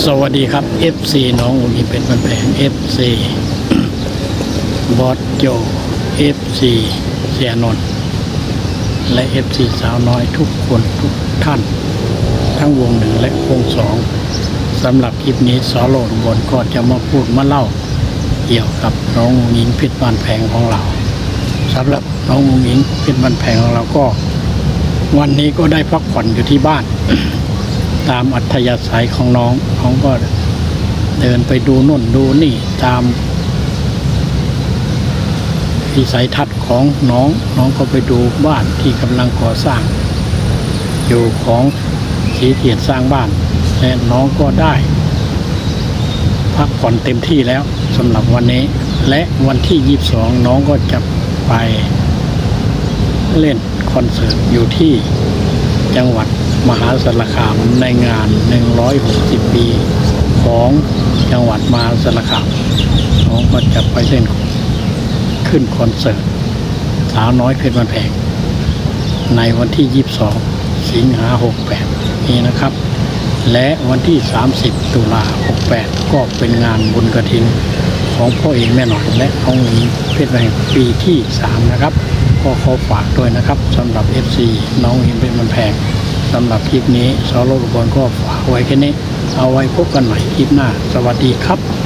สวัสดีครับ FC น้องอุนีเป็นบันแผง FC บอสโจ FC เสียนนท์และ FC สาวน้อยทุกคนทุกท่าน ทั้งวงหนึ่งและวงสองสำหรับคลิปนี้สอโลดบนก็จะมาพูดมาเล่า เกี่ยวกับน้องหญิงพชรบานแผงของเราสำหรับน้องหญิงพชรบานแผงของเราก็ วันนี้ก็ได้พักผ่อนอยู่ที่บ้าน ตามอัธยาศัยของน้องน้องก็เดินไปดูน่นดูนี่ตามวิสัยทัศน์ของน้องน้องก็ไปดูบ้านที่กำลังก่อสร้าง อยู่ของสีเทียนสร้างบ้านและน้องก็ได้ พักผ่อนเต็มที่แล้วสำหรับวันนี้ และวันที่ 22 น้องก็จะไปเล่นคอนเสิร์ตอยู่ที่จังหวัด มหาสารคามในงาน 160 ปี ของจังหวัดมหาสารคามน้องก็จะไปเล่นขึ้นคอนเสิร์ตสาวน้อยเพชรบันแพง ในวันที่ 22 สิงหา 68 นี้นะครับ และวันที่ 30 ตุลา 68 ก็เป็นงานบุญกระถินของพ่อเอกแม่หน่อยและน้องหญิงเพชรแหงปีที่ 3 นะครับ ก็ขอฝากด้วยนะครับสำหรับ FC น้องหญิงเป็นมันแพง สำหรับคลิปนี้สอโลกบลก็ฝากไว้แค่นี้ เอาไว้พบกันใหม่คลิปหน้า สวัสดีครับ